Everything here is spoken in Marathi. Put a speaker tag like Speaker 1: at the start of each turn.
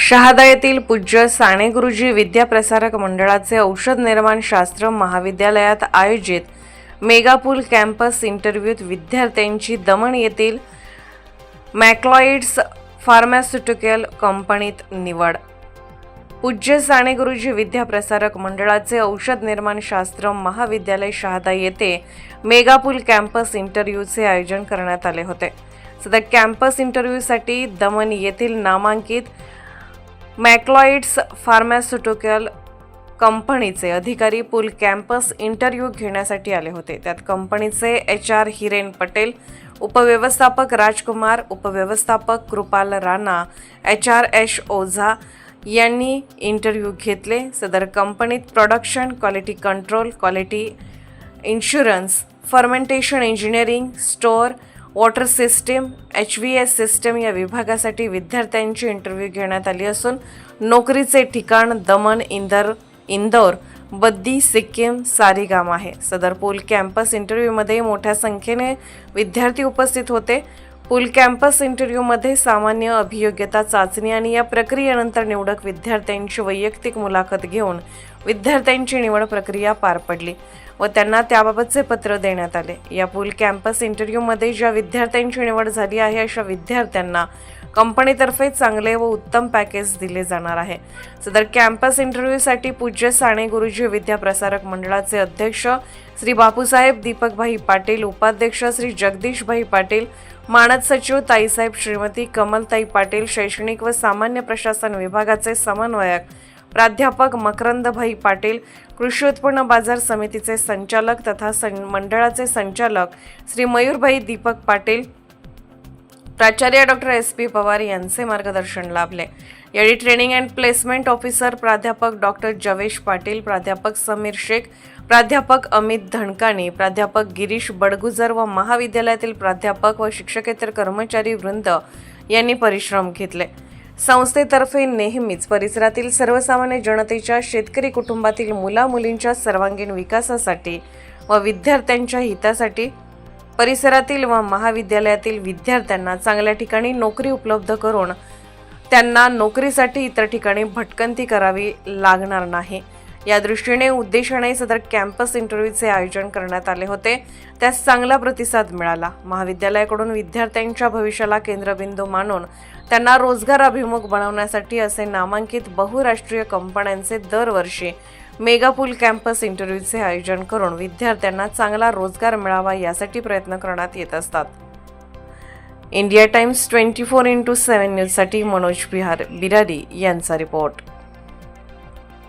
Speaker 1: शहादा येथील पूज्य साने गुरुजी विद्याप्रसारक मंडळाचे औषध निर्माण शास्त्र महाविद्यालयात आयोजित मेगापूल कॅम्पस इंटरव्ह्यूत विद्यार्थ्यांची दमण येथील मॅक्लॉइड्स फार्मास्युटिकल कंपनीत निवड. पूज्य साने गुरुजी विद्याप्रसारक मंडळाचे औषध निर्माण शास्त्र महाविद्यालय शहादा येथे मेगापूल कॅम्पस इंटरव्ह्यूचे आयोजन करण्यात आले होते. सध्या कॅम्पस इंटरव्ह्यूसाठी दमण येथील नामांकित मॅक्लॉइड्स फार्मास्युटिकल कंपनीचे अधिकारी पुल कॅम्पस इंटरव्ह्यू घेण्यासाठी आले होते. त्यात कंपनीचे एच आर हिरेन पटेल उपव्यवस्थापक राजकुमार उपव्यवस्थापक Kripal Rana H R S Ojha यांनी इंटरव्ह्यू घेतले. सदर कंपनीत production quality control quality insurance fermentation engineering store water system H V S system या विभागासाठी विद्यार्थ्यांची इंटरव्ह्यू घेण्यात आली असून नोकरीचे ठिकाण दमन इंदर इंदौर बद्दी सिक्कीम सारीगाम आहे. सदर पूल कॅम्पस इंटरव्ह्यूमध्ये मोठ्या संख्येने विद्यार्थी उपस्थित होते. पूल कॅम्पस इंटरव्ह्यूमध्ये सामान्य अभियोग्यता चाचणी आणि या प्रक्रियेनंतर निवडक विद्यार्थ्यांची वैयक्तिक मुलाखत घेऊन विद्यार्थ्यांची निवड प्रक्रिया पार पडली व त्यांना त्याबाबतचे पत्र देण्यात आले. या पूल कॅम्पस इंटरव्ह्यूमध्ये ज्या विद्यार्थ्यांची निवड झाली आहे अशा विद्यार्थ्यांना कंपनीतर्फे चांगले व उत्तम पॅकेज दिले जाणार आहे. सदर कॅम्पस इंटरव्ह्यूसाठी पूज्य साने गुरुजी विद्याप्रसारक मंडळाचे अध्यक्ष श्री बापूसाहेब दीपकभाई पाटील उपाध्यक्ष श्री जगदीशभाई पाटील मानद सचिव ताईसाहेब श्रीमती कमलताई पाटील शैक्षणिक व सामान्य प्रशासन विभागाचे समन्वयक प्राध्यापक मकरंदभाई पाटील कृषी उत्पन्न बाजार समितीचे संचालक तथा सं मंडळाचे संचालक श्री मयूरभाई दीपक पाटील प्राचार्य डॉक्टर एस पी पवार यांचे मार्गदर्शन लाभले. यावेळी ट्रेनिंग अँड प्लेसमेंट ऑफिसर प्राध्यापक डॉक्टर जवेश पाटील प्राध्यापक समीर शेख प्राध्यापक अमित धनकाणी प्राध्यापक गिरीश बडगुजर व महाविद्यालयातील प्राध्यापक व शिक्षकेतर कर्मचारी वृंद यांनी परिश्रम घेतले. संस्थेतर्फे नेहमीच परिसरातील सर्वसामान्य जनतेच्या शेतकरी कुटुंबातील मुलामुलींच्या सर्वांगीण विकासासाठी व विद्यार्थ्यांच्या हितासाठी परिसरातील व महाविद्यालयातील विद्यार्थ्यांना चांगल्या ठिकाणी नोकरी उपलब्ध करून त्यांना नोकरीसाठी इतर ठिकाणी भटकंती करावी लागणार नाही. या दृष्टीने उद्देशाने सदर कॅम्पस इंटरव्ह्यूचे आयोजन करण्यात आले होते. त्यास चांगला प्रतिसाद मिळाला. महाविद्यालयाकडून विद्यार्थ्यांच्या भविष्याला केंद्रबिंदू मानून त्यांना रोजगार अभिमुख बनवण्यासाठी असे नामांकित बहुराष्ट्रीय कंपन्यांचे दरवर्षी मेगापूल कॅम्पस इंटरव्ह्यूचे आयोजन करून विद्यार्थ्यांना चांगला रोजगार मिळावा यासाठी प्रयत्न करण्यात येत असतात. India Times twenty four into seven न्यूजसाठी मनोज बिहार बिरारी यांचा रिपोर्ट.